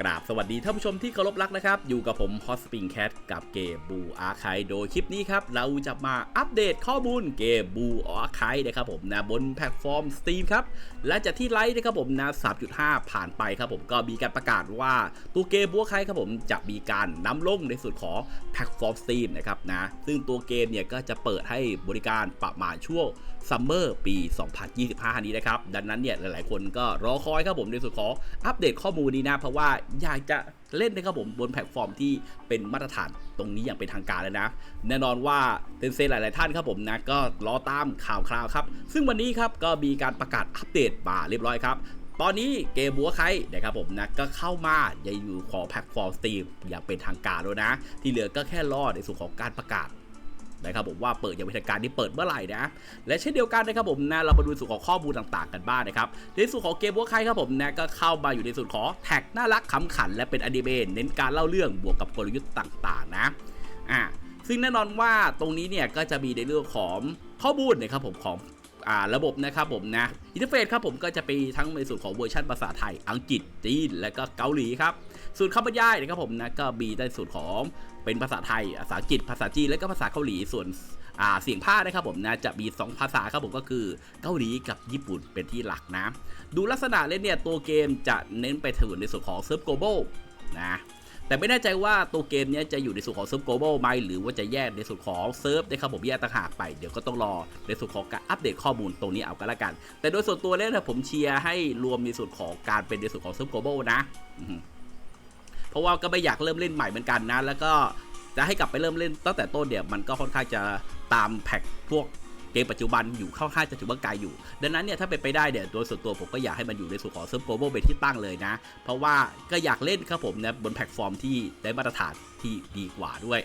กราบสวัสดีท่านผู้ชมที่เคารพรักนะครับ อยู่กับผมฮอสปิงแคทกับเกมบูอาร์คายโดยคลิปนี้ครับ เราจะมาอัปเดตข้อมูลเกมบูอาร์คายนะครับผมนะบนแพลตฟอร์ม Steam ครับ และจากที่ไลฟ์นะครับผมนะ3.5 ผ่านไปครับผมก็มีการประกาศว่าตัวเกมบูอาร์คายครับผมจะมีการนำลงในส่วนของแพลตฟอร์ม Steam นะครับนะซึ่งตัวเกมเนี่ยก็จะเปิดให้บริการประมาณช่วงซัมเมอร์ปี 2025 นี้นะครับดังนั้นเนี่ยหลายๆ คนก็รอคอยครับผมในส่วนของอัปเดตข้อมูลนี้นะเพราะว่าอยากจะเล่นนะครับผมบนแพลตฟอร์มที่เป็นมาตรฐานตรงนี้อย่างเป็นทางการแล้วนะ แน่นอนว่าเซนเซหลาย ๆ ท่านครับผมนะก็รอตามข่าวคราวครับ ซึ่งวันนี้ครับก็มีการประกาศอัปเดตมาเรียบร้อยครับตอนนี้เกมบัวไคนะครับผมนะก็เข้ามาในอยู่ของแพลตฟอร์มสตรีมอย่างเป็นทางการแล้วนะ ที่เหลือก็แค่รอในส่วนของการประกาศ นะครับผมว่าเปิดอย่างเป็นทางการที่เปิดเมื่อไหร่นะ และเช่นเดียวกันนะครับผมนะเรามาดูส่วนของข้อมูลต่างๆกันบ้างนะครับ ในส่วนของเกมวัวไครครับผมนะก็เข้ามาอยู่ในส่วนของแท็กน่ารักขำขัน และเป็นอนิเมะเน้นการเล่าเรื่องบวกกับกลยุทธ์ต่างๆ นะอ่าซึ่งแน่นอนว่าตรงนี้เนี่ยก็จะมีในเรื่องของข้อมูลนะครับผมของอ่าระบบนะครับผมนะอินเทอร์เฟซครับผมก็จะไปทั้งในส่วนของเวอร์ชันภาษาไทย อังกฤษจีนและก็เกาหลีครับส่วนคำบรรยายนะครับผมนะก็มีในส่วนของ เป็นภาษาไทย ภาษาอังกฤษ ภาษาจีน และก็ภาษาเกาหลี ส่วนเสียงภาคนะครับผมนะจะมี 2 ภาษาครับผมก็คือเกาหลีกับญี่ปุ่นเป็นที่หลักนะ ดูลักษณะเล่นเนี่ยตัวเกมจะเน้นไปถึงในส่วนของเซิร์ฟโกลบอลนะแต่ไม่แน่ใจว่าตัวเกมนี้จะอยู่ในส่วนของเซิร์ฟโกลบอลไหมหรือว่าจะแยกในส่วนของเซิร์ฟนะครับผมแยกต่างหากไปเดี๋ยวก็ต้องรอในส่วนของการอัปเดตข้อมูลตรงนี้เอากันละกัน แต่โดยส่วนตัวแล้วเนี่ยผมเชียร์ให้รวมในส่วนของการเป็นในส่วนของเซิร์ฟโกลบอลนะ เพราะว่าก็ไม่อยากเริ่มเล่นใหม่เหมือนกันนะ แล้วก็จะให้กลับไปเริ่มเล่นตั้งแต่ต้นเดี๋ยวมันก็ค่อนข้างจะตามแพ็กพวกเกมปัจจุบันอยู่ค่อนข้างจะถือว่าไกลอยู่ ดังนั้นเนี่ยถ้าเป็นไปได้เนี่ยโดยส่วนตัวผมก็อยากให้มันอยู่ในส่วนของเซิร์ฟโกลบอลเป็นที่ตั้งเลยนะ เพราะว่าก็อยากเล่นครับผมนะบนแพลตฟอร์มที่ได้มาตรฐานที่ดีกว่าด้วย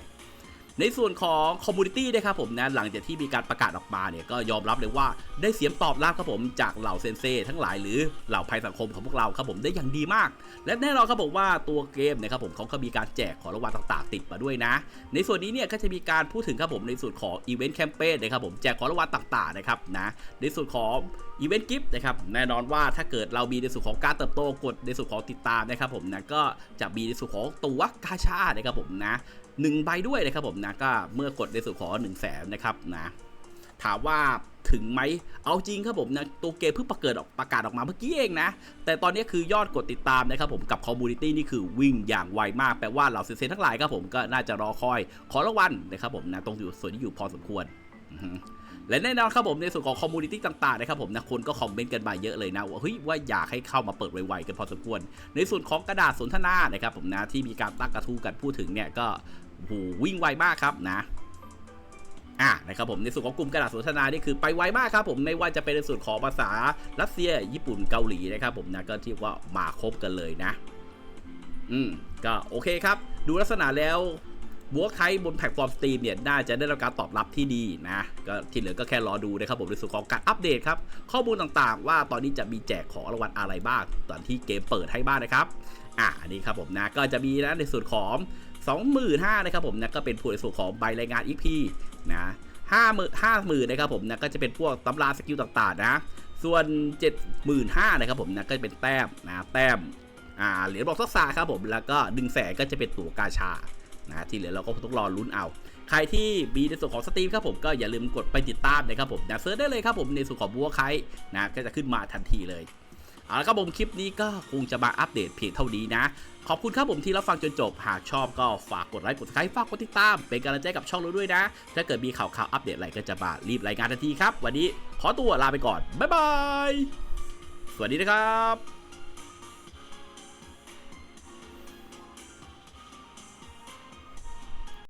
ในส่วนของคอมมูนิตี้นะครับผมนะหลังจากที่มีการประกาศออกมาเนี่ยก็ยอมรับเลยว่าได้เสียงตอบรับครับผมจากเหล่าเซนเซทั้งหลายหรือเหล่าภัยสังคมของพวกเราครับผมได้อย่างดีมาก และแน่นอนครับผมว่าตัวเกมนะครับผมเขาก็มีการแจกของรางวัลต่างๆ ติดมาด้วยนะ ในส่วนนี้เนี่ยก็จะมีการพูดถึงครับผมในส่วนของอีเวนต์แคมเปญนะครับผมแจกของรางวัลต่างๆนะครับนะในส่วนของอีเวนต์กิฟต์นะครับแน่นอนว่าถ้าเกิดเรามีในส่วนของการเติบโตกดในส่วนของติดตามนะครับผมนะก็จะมีในส่วนของตัวกาชานะครับผมนะ หนึ่งใบด้วยนะครับผมนะก็เมื่อกดในส่วนของ1นึ่งแสนนะครับนะถามว่าถึงไหม เอาจริงครับผมนะตัวเกมเพิ่งประกาศออกประกาศออกมาเมื่อกี้เองนะ แต่ตอนนี้คือยอดกดติดตามนะครับผมกับคอมมูนิตี้นี่คือวิ่งอย่างไวมาก แปลว่าเหล่าเซนทั้งหลายครับผมก็น่าจะรอคอย ขอรางวัลนะครับผมนะตรงอยู่ส่วนที่อยู่พอสมควรและแน่นอนครับผมในส่วนของคอมมูนิตี้ต่างๆนะครับผมนะคนก็คอมเมนต์กันมาเยอะเลยนะว่าเฮ้ยว่าอยากให้เข้ามาเปิดไวๆกันพอสมควร ในส่วนของกระดาษสนทนานะครับผมนะที่มีการตั้งกระทู้กันพูดถึงเนี่ยก็ โหวิ่งไวมากครับนะอะนะครับผมในส่วนของกลุ่มกระดาษสนทนานี่คือไปไวมากครับผมไม่ว่าจะเป็นในส่วนของภาษารัสเซีย ญี่ปุ่นเกาหลีนะครับผมนะก็ที่ว่ามาครบกันเลยนะ อืมก็โอเคครับ ดูลักษณะแล้วบัวไคบนแพลตฟอร์มสตรีมเนี่ยน่าจะได้รับการตอบรับที่ดีนะก็ที่เหลือก็แค่รอดูนะครับผมในส่วนของการอัปเดตครับ ข้อมูลต่างๆ ว่าตอนนี้จะมีแจกของรางวัลอะไรบ้าง ตอนที่เกมเปิดให้บ้างนะครับ อะอันนี้ครับผมนะก็จะมีนะในส่วนของ 25,000นะครับผมนะก็เป็นพวกในส่วนของใบรายงาน EP นะห้าหมื่นห้าหมื่นนะครับผมนะก็จะเป็นพวกตำราสกิลต่างๆนะส่วน 75,000นะครับผมนะก็จะเป็นแต้มนะแต้มอ่าเหรียญบอกทักษะครับผมแล้วก็ดึงแสนก็จะเป็นตัวกาชานะที่เหลือเราก็ต้องรอลุ้นเอา ใครที่มีในส่วนของสตรีมครับผมก็อย่าลืมกดไปติดตามนะครับผมนะเซิร์ชได้เลยครับผมในส่วนของบัวไคนะก็จะขึ้นมาทันทีเลย เอาละครับผมคลิปนี้ก็คงจะมาอัปเดตเพียงเท่านี้นะ ขอบคุณครับผมที่รับฟังจนจบ หากชอบก็ฝากกดไลค์กดไลค์ฝากกดติดตาม เป็นกำลังใจกับช่องเราด้วยนะ ถ้าเกิดมีข่าวข่าวอัปเดตอะไรก็จะมารีบรายงานทันทีครับ วันนี้ขอตัวลาไปก่อนบ๊ายบายสวัสดีนะครับ